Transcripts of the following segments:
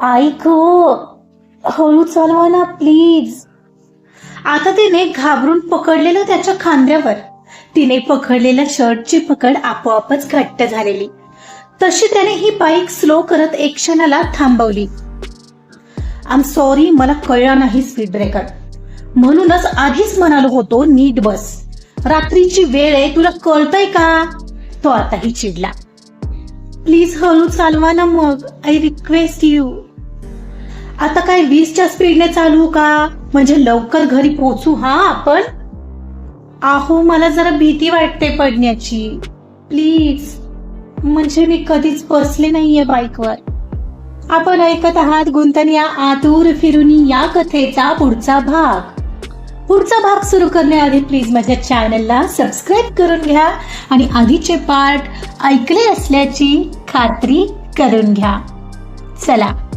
आई हळू चालवा ना प्लीज आता तिने घाबरून पकडलेलं त्याच्या खांद्यावर. तिने पकडलेल्या शर्टची पकड आपोआपच घट्ट झालेली. तशी त्याने ही बाईक स्लो करत एक क्षणाला थांबवली. आम सॉरी मला कळलं नाही स्पीड ब्रेकर म्हणूनच आधीच म्हणालो होतो नीट बस रात्रीची वेळ आहे तुला कळतंय का? तो आताही चिडला. प्लीज हळू चालवा ना मग आय रिक्वेस्ट यू आता काय वीसच्या स्पीडने चालू का? म्हणजे लवकर घरी पोहोचू हा आपण? आहो मला जरा भीती वाटते पडण्याची. प्लीज म्हणजे मी कधीच बसले नाहीये बाईकवर आपण ऐकत आहात गुंतन या आतूर फिरून या कथेचा पुढचा भाग. पुढचा भाग सुरू करण्याआधी प्लीज माझ्या चॅनलला सबस्क्राईब करून घ्या आणि आधीचे पार्ट ऐकले असल्याची खात्री करून घ्या. चला.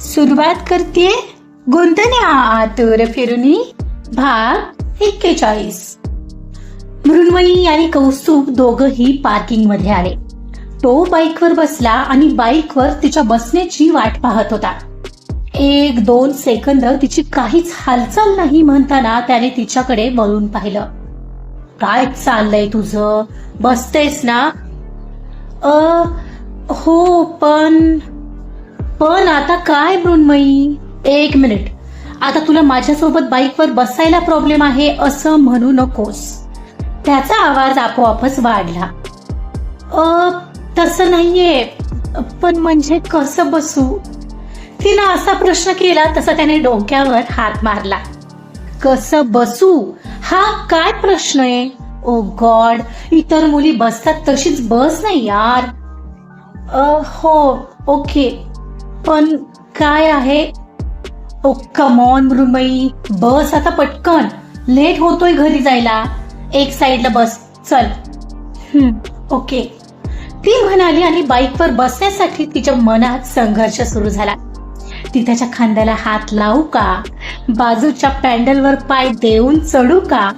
सुरुवात करते गुंतण्या आतुर फिरुनी भाग एक्केचाळीस. मृण्मयी आणि कौस्तुभ दोघही पार्किंगमध्ये आले. तो बाईकवर बसला आणि बाईकवर तिच्या बसण्याची वाट पाहत होता. एक दोन सेकंद तिची काहीच हालचाल नाही म्हणताना त्याने तिच्याकडे वळून पाहिलं. काय चाललंय तुझं? बसतेस ना? अ हो पण पण आता काय मृण्मयी एक मिनिट. आता तुला माझ्यासोबत बाईकवर बसायला प्रॉब्लेम आहे असं म्हणू नकोस. त्याचा आवाज आपोआपच वाढला. अ तसं नाहीये. पण म्हणजे कसं बसू? तिनं असा प्रश्न केला तसा त्याने डोक्यावर हात मारला. कसं बसू? हा काय प्रश्न आहे? ओ गॉड इतर मुली बसतात तशीच बस नाही यार. अ, हो ओके. पण काय आहे? ओ कमॉन मृण्मयी बस आता पटकन. लेट होतोय घरी जायला. एक साइडला बस चल. ओके. ती म्हणाली आणि बाईकवर बसण्यासाठी तिच्या मनात संघर्ष सुरू झाला. ती त्याच्या खांद्याला हात लावू का? बाजूच्या पॅन्डलवर पाय देऊन चढू का?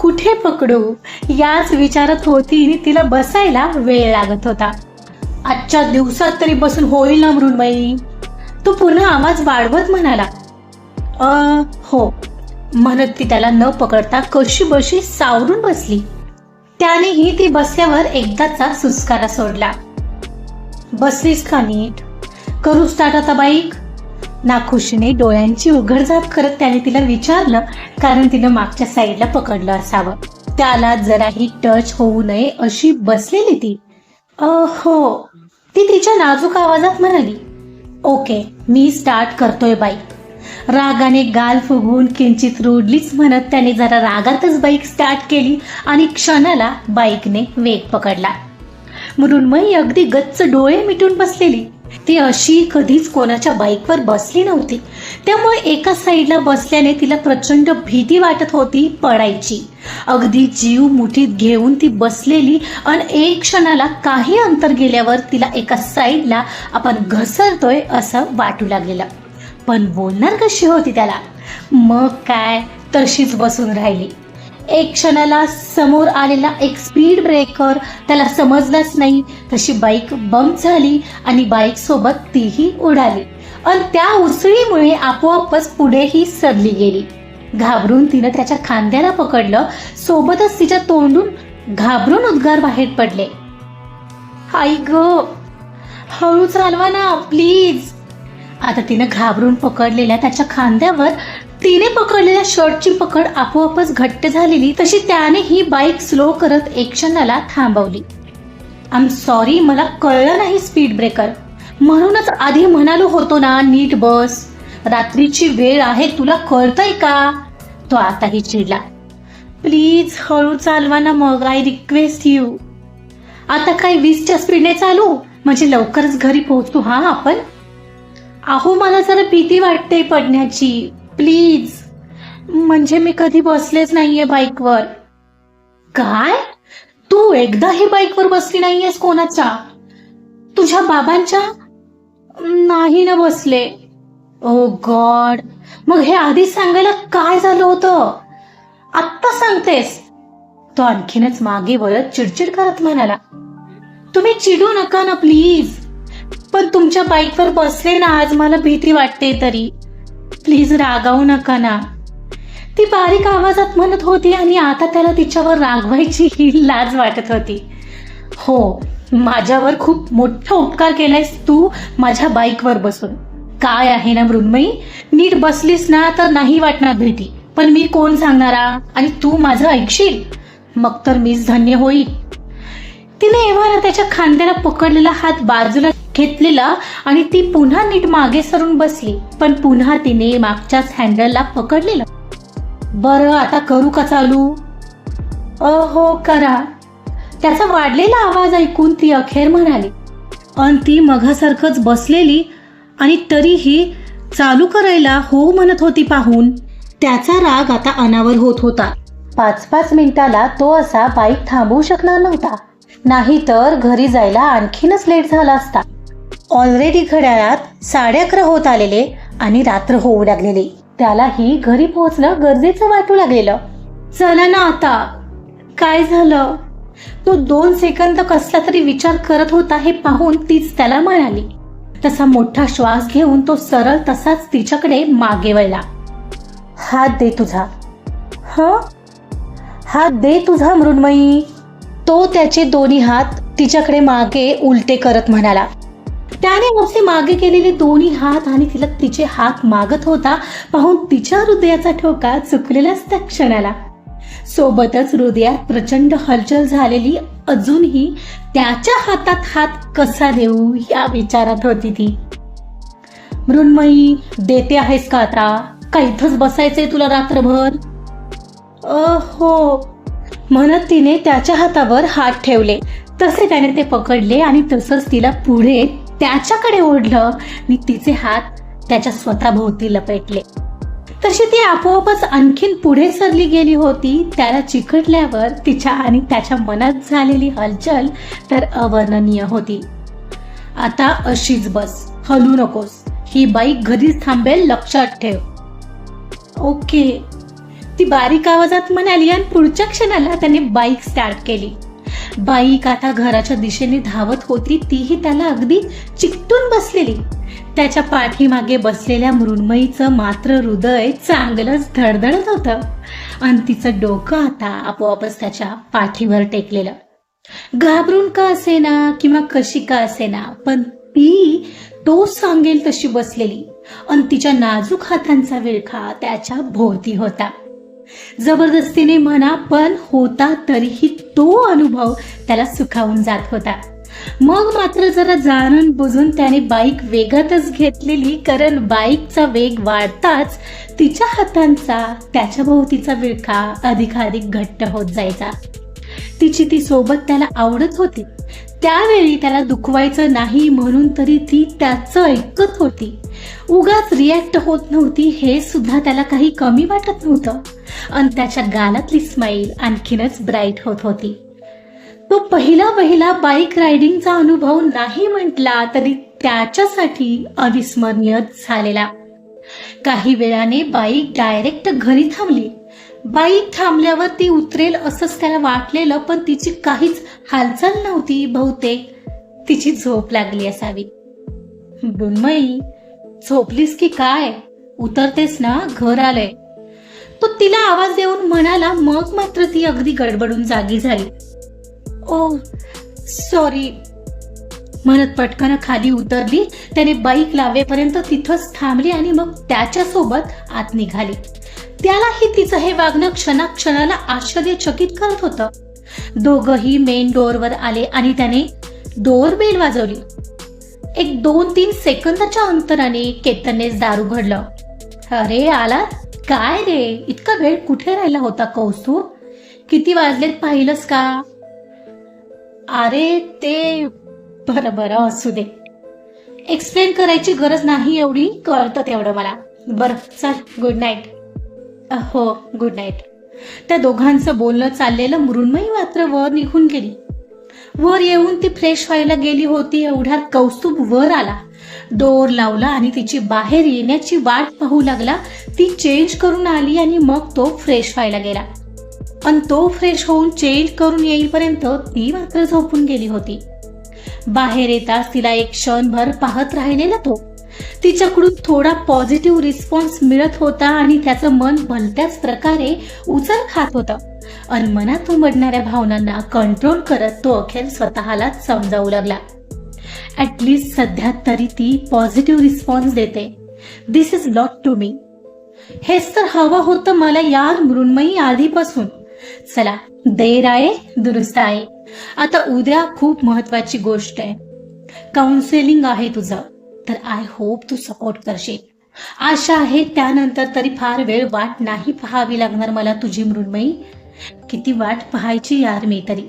कुठे पकडू? याच विचारत होती आणि तिला बसायला वेळ लागत होता. आजच्या दिवसात तरी बसून होईल ना मृण्मयी तो पुन्हा आवाज वाढवत म्हणाला अ हो म्हणत ती त्याला न पकडता कशी बशी सावरून बसली. त्यानेही ती बसल्यावर एकदाचा सुस्कारा सोडला. बसलीस का नीट? करू स्टार्ट आता बाईक? नाखुशीने डोळ्यांची उघडझाप करत त्याने तिला विचारलं कारण तिनं मागच्या साईडला पकडलं असावं. त्याला जराही टच होऊ नये अशी बसलेली ती. "अ, हो ती तिच्या नाजूक आवाजात म्हणाली. ओके मी स्टार्ट करतोय बाईक रागाने गाल फुगवून किंचित रोडलीच म्हणत त्याने जरा रागातच बाईक स्टार्ट केली आणि क्षणाला बाईकने वेग पकडला. मृण्मयी अगदी गच्च डोळे मिटून बसलेली. ती अशी कधीच कोणाच्या बाईकवर बसली नव्हती. त्यामुळे एका साईडला बसल्याने तिला प्रचंड भीती वाटत होती पडायची. अगदी जीव मुठीत घेऊन ती बसलेली आणि एक क्षणाला काही अंतर गेल्यावर तिला एका साईडला आपण घसरतोय असं वाटू लागलेलं. पण बोलणार कशी होती त्याला? मग काय? तशीच बसून राहिली. एक क्षणाला समोर आलेला एक स्पीड ब्रेकर त्याला समजलाच नाही. तशी बाईक बंप झाली आणि बाईक सोबत तीही उडाली. आणि त्या उसळीमुळे आपोआपच पुढेही सरली गेली. घाबरून तिनं त्याच्या खांद्याला पकडलं. सोबतच तिच्या तोंडून घाबरून उद्गार बाहेर पडले. आई ग हळू चालवा ना प्लीज आता तिनं घाबरून पकडलेल्या त्याच्या खांद्यावर तिने पकडलेल्या शर्टची पकड आपोआपच घट्ट झालेली तशी त्याने ही बाईक स्लो करत एक क्षणाला थांबवली. आम सॉरी मला कळलं नाही स्पीड ब्रेकर म्हणूनच आधी म्हणालो होतो ना नीट बस. रात्रीची वेळ आहे तुला कळतंय का? तो आताही चिडला. प्लीज हळू चालवा ना मग आय रिक्वेस्ट यू आता काय वीसच्या स्पीडने चालू? म्हणजे लवकरच घरी पोहोचू हा आपण? अहो मला जरा भीती वाटते पडण्याची. प्लीज. म्हणजे मी कधी बसलेच नाहीये बाईकवर. काय? तू एकदाही बाईकवर बसली नाहीयेस कोणाच्या? तुझ्या बाबांच्या? नाही ना बसले. Oh God. मग हे आधी सांगायला काय झालं होतं? आत्ता सांगतेस. तो आणखीनच मागे वळत चिडचिड करत म्हणाला तुम्ही चिडू नका ना प्लीज. पण तुमच्या बाईकवर बसले ना आज मला भीती वाटते तरी. प्लीज रागावू नका ना. ती बारीक आवाजात म्हणत होती आणि आता त्याला तिच्यावर रागवायची ही लाज वाटत होती. हो माझ्यावर खूप मोठा उपकार केलायस तू माझ्या बाईकवर बसून. काय आहे ना मृण्मयी? नीट बसलीस ना तर नाही वाटणार भीती पण मी कोण सांगणारा? आणि तू माझं ऐकशील? मग तर मीच धन्य होईल तिने एव्हाना त्याच्या खांद्याला पकडलेला हात बाजूला घेतलेला आणि ती पुन्हा नीट मागे सरून बसली. पण पुन्हा तिने मागच्याच हँडलला पकडलेलं. बरं आता करू का चालू? अहो करा. त्याचा वाढलेला आवाज ऐकून ती अखेर म्हणाली अन ती मघासारखंच बसलेली आणि तरीही चालू करायला हो म्हणत होती पाहून. त्याचा राग आता अनावर होत होता. पाच पाच मिनिटाला तो असा बाईक थांबवू शकणार नव्हता. नाहीतर घरी जायला आणखीनच लेट झाला असता. ऑलरेडी घड्याळात साडे अकरा होत आलेले आणि रात्र होऊ लागलेले. त्यालाही घरी पोहोचणं गरजेचं वाटू लागलेलं. चला ना आता. काय झालं? तो दोन सेकंद कसला तरी विचार करत होता हे पाहून तीच त्याला म्हणाली. तसा मोठा श्वास घेऊन तो सरळ तसाच तिच्याकडे मागे वळला. हात दे तुझा. ह? हात दे तुझा मृण्मयी. तो त्याचे दोन्ही हात तिच्याकडे मागे उलटे करत म्हणाला. त्याने असे मागे केलेले दोन्ही हात आणि तिला तिचे हात मागत होता पाहून तिच्या हृदयाचा ठोका चुकलेलाच त्या क्षणाला. सोबतच हृदयात प्रचंड हलचल झालेली अजूनही त्याच्या हातात हात कसा देऊ या विचारात होती ती. मृण्मयी देते आहेस का आता? का इथंच बसायचंय तुला रात्रभर? हो म्हणत तिने त्याच्या हातावर हात ठेवले. तसे त्याने ते पकडले आणि तसंच तिला पुढे त्याच्याकडे ओढलं आणि तिचे हात त्याच्या स्वतःभोवती लपेटले. तशी ती आपोआपच आणखीन पुढे सरली गेली होती. त्याला चिकटल्यावर तिच्या आणि त्याच्या मनात झालेली हलचल तर अवर्णनीय होती. आता अशीच बस हलू नकोस. ही बाईक घरीच थांबेल लक्षात ठेव. ओके. ती बारीक आवाजात म्हणाली आणि पुढच्या क्षणाला त्याने बाईक स्टार्ट केली. बाईक आता घराच्या दिशेने धावत होती तीही त्याला अगदी चिकटून बसलेली. त्याच्या पाठीमागे बसलेल्या मृण्मयीचं मात्र हृदय चांगलंच धडधडत होतं. आणि तिचं डोकं आता आपोआपच त्याच्या पाठीवर टेकलेलं. घाबरून का असेना किंवा कशी का असेना पण ती तो सांगेल तशी बसलेली. आणि तिच्या नाजूक हातांचा विळखा त्याच्या भोवती होता. जबरदस्तीने म्हणा पण होता तरीही तो अनुभव त्याला सुखावून जात होता. मग मात्र जरा जाणून बुजून त्याने बाईक वेगातच घेतलेली कारण बाईकचा वेग वाढताच तिच्या हातांचा त्याच्या भोवतीचा विळखा अधिकाधिक घट्ट होत जायचा. तिची ती सोबत त्याला आवडत होती. त्यावेळी त्याला दुखवायचं नाही म्हणून तरी ती त्याचं ऐकत होती. उगाच रिॲक्ट होत नव्हती हे सुद्धा त्याला काही कमी वाटत नव्हतं. आणि त्याच्या गालातली स्माईल आणखीनच ब्राईट होत होती. तो पहिला पहिला बाईक रायडिंगचा अनुभव नाही म्हटला तरी त्याच्यासाठी अविस्मरणीय झालेला. काही वेळाने बाईक डायरेक्ट घरी थांबली. बाईक थांबल्यावर ती उतरेल असंच त्याला वाटलेलं पण तिची काहीच हालचाल नव्हती बहुतेक. तिची झोप लागली असावी. मृण्मयी झोपलीस की काय? उतरतेस ना घर आलंय. तो तिला आवाज देऊन म्हणाला मग मात्र ती अगदी गडबडून जागी झाली. Oh sorry. म्हणत पटकन खाली उतरली त्याने बाईक लावेपर्यंत तिथंच थांबली आणि मग त्याच्यासोबत आत निघाली. त्यालाही तिचं हे वागणं क्षणाक्षणाला आश्चर्यचकित करत होतं. दोघही मेन डोअरवर आले आणि त्याने डोअर बेल वाजवली. एक दोन तीन सेकंदाच्या अंतराने केतनने दार उघडलं अरे आला काय रे? इतका वेळ कुठे राहिला होता कौस्तुभ? किती वाजलेत पाहिलंस का? अरे ते बरं बरं असू दे. एक्सप्लेन करायची गरज नाही एवढी कळतं तेवढं मला. बरं चल गुड नाईट हो गुड नाईट त्या दोघांचं बोलणं चाललेलं मृण्मयी मात्र वर निघून गेली. वर येऊन ती फ्रेश व्हायला गेली होती एवढ्यात कौस्तुभ वर आला. डोर लावला आणि तिची बाहेर येण्याची वाट पाहू लागला. ती चेंज करून आली आणि मग तो फ्रेश व्हायला गेला. पण तो फ्रेश होऊन चेंज करून येईपर्यंत ती मात्र झोपून गेली होती. बाहेर येताच तिला एक क्षणभर पाहत राहिलेला तो तिच्याकडून थोडा पॉझिटिव्ह रिस्पॉन्स मिळत होता आणि त्याचं मन भलत्याच प्रकारे उचल खात होतं. आणि मनात उमडणाऱ्या भावनांना कंट्रोल करत तो अखेर स्वतःला समजावू लागला. ॲटलिस्ट सध्या तरी ती पॉझिटिव्ह रिस्पॉन्स देते. This is not to me हेच तर हवं होतं मला या मृण्मयी आधीपासून. चला देर आहे दुरुस्त आहे. आता उद्या खूप महत्वाची गोष्ट आहे. काउन्सिलिंग आहे तुझं. तर आय होप तू सपोर्ट करशील. आशा आहे त्यानंतर तरी फार वेळ वाट नाही पाहावी लागणार मला तुझी मृण्मयी. किती वाट पाहायची यार मी तरी.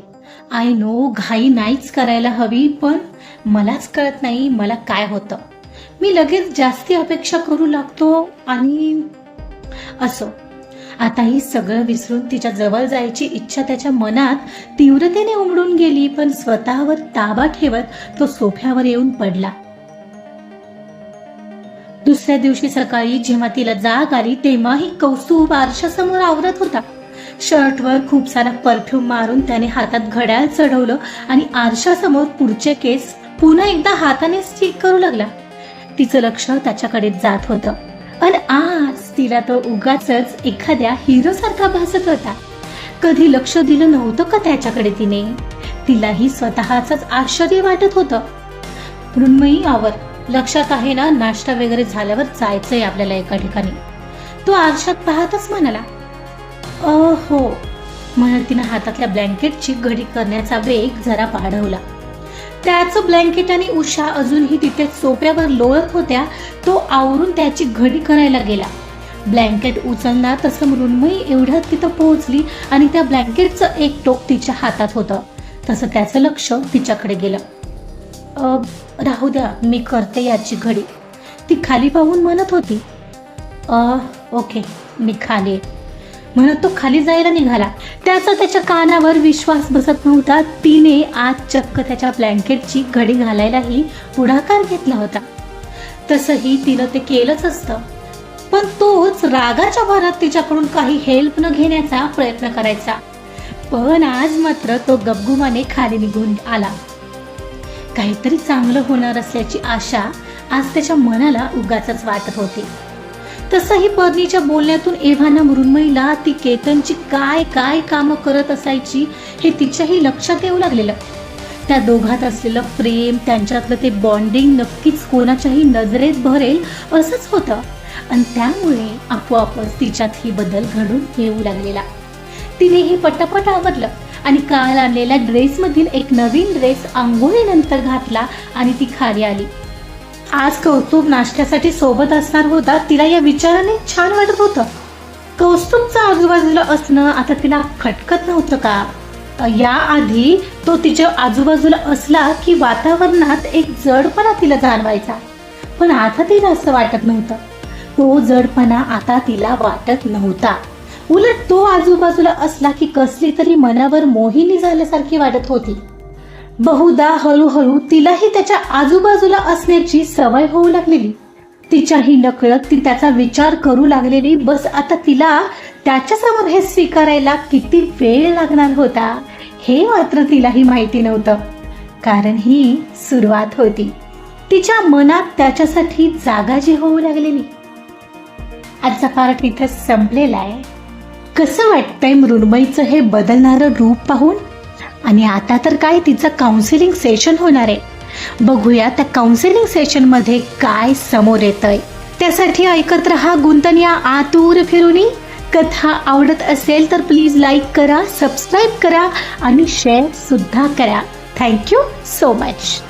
आय नो घाई नाहीच करायला हवी पण मलाच कळत नाही मला काय होतं. मी लगेच जास्ती अपेक्षा करू लागतो आणि असो. आता ही सगळं विसरून तिच्या जवळ जायची इच्छा त्याच्या मनात तीव्रतेने उमडून गेली पण स्वतःवर ताबा ठेवत तो सोफ्यावर येऊन पडला. दुसऱ्या दिवशी सकाळी जेव्हा तिला जाग आली तेव्हाही कौस्तुभ आरशासमोर आवरत होता. शर्टवर खूप सारा परफ्यूम मारून त्याने हातात घड्याळ चढवलं आणि आरशासमोर पुढचे केस पुन्हा एकदा हाताने स्टिक करू लागला. तिचं लक्ष त्याच्याकडे जात होतं. पण आज तिला तो उगाच एखाद्या हिरो सारखा भासत होता. कधी लक्ष दिलं नव्हतं का त्याच्याकडे तिने? तिलाही स्वतःच आश्चर्य वाटत होतं. मृण्मयी आवर. लक्षात आहे ना नाश्ता वगैरे झाल्यावर जायचंय आपल्याला एका ठिकाणी. तो आरशात पाहतच म्हणाला अ हो. म्हणत तिनं हातातल्या ब्लँकेटची घडी करण्याचा वेग जरा वाढवला. त्याचं ब्लँकेट आणि उषा अजूनही तिथे सोप्यावर लोळत होत्या तो आवरून त्याची घडी करायला गेला. ब्लँकेट उचलणार तसं मृण्मयी एवढ्यात तिथं पोहोचली आणि त्या ब्लँकेटचं एक टोक तिच्या हातात होतं. तसं त्याचं लक्ष तिच्याकडे गेलं. राहू द्या मी करते याची घडी. ती खाली पाहून म्हणत होती. "अ, ओके मी खाली म्हणत तो खाली जायला निघाला. त्याचा त्याच्या कानावर विश्वास बसत नव्हता. तिने आज चक्क त्याच्या ब्लँकेटची घडी घालायलाही पुढाकार घेतला होता. तसंही तिनं ते केलंच असतं. पण तोच रागाच्या भरात तिच्याकडून काही हेल्प न घेण्याचा प्रयत्न करायचा. पण आज मात्र तो गबगुमाने खाली निघून आला. काहीतरी चांगलं होणार असल्याची आशा आज त्याच्या मनाला उगाच वाटत होती. तसंही पर्णीच्या बोलण्यातून एव्हाना मृण्मयीला ती केतनची काय काय कामं करत असायची हे तिच्याही लक्षात येऊ लागलेलं. त्या दोघात असलेलं प्रेम त्यांच्यातलं ते बॉन्डिंग नक्कीच कोणाच्याही नजरेत भरेल असंच होतं. आणि त्यामुळे आपोआपच तिच्यात ही बदल घडून येऊ लागलेला. तिने हे पटापट आवडलं आणि काल आणलेल्या ड्रेसमधील एक नवीन ड्रेस आंघोळीनंतर घातला आणि ती खाली आली. आज कौस्तुभ नाश्त्यासाठी सोबत असणार होता तिला या विचाराने छान वाटत होतं. कौस्तुभचं आजूबाजूला असणं आता तिला खटकत नव्हतं का? याआधी तो तिच्या आजूबाजूला असला की वातावरणात एक जडपणा तिला जाणवायचा. पण आता तिला असं वाटत नव्हतं. तो जडपणा आता तिला वाटत नव्हता. उलट तो आजूबाजूला असला की कसली तरी मनावर मोहिनी झाल्यासारखी वाटत होती. बहुधा हळूहळू तिलाही त्याच्या आजूबाजूला असण्याची सवय होऊ लागलेली. तिच्याही नकळत ती त्याचा विचार करू लागलेली. बस आता तिला त्याच्यासमोर हे स्वीकारायला किती वेळ लागणार होता हे मात्र तिलाही माहिती नव्हतं. कारण ही सुरुवात होती. तिच्या मनात त्याच्यासाठी जागा जी होऊ लागलेली. आजचा पार्ट इथं संपलेला आहे. कसं वाटतंय मृण्मयीचं हे बदलणारं रूप पाहून? आणि आता तर काय तिचं काउन्सिलिंग सेशन होणार आहे? बघूया त्या काउन्सिलिंग सेशनमध्ये काय समोर येतंय. त्यासाठी ऐकत रहा गुंतन या आतूर फिरुनी. कथा आवडत असेल तर प्लीज लाईक करा सबस्क्राईब करा आणि शेअर सुद्धा करा. Thank you so much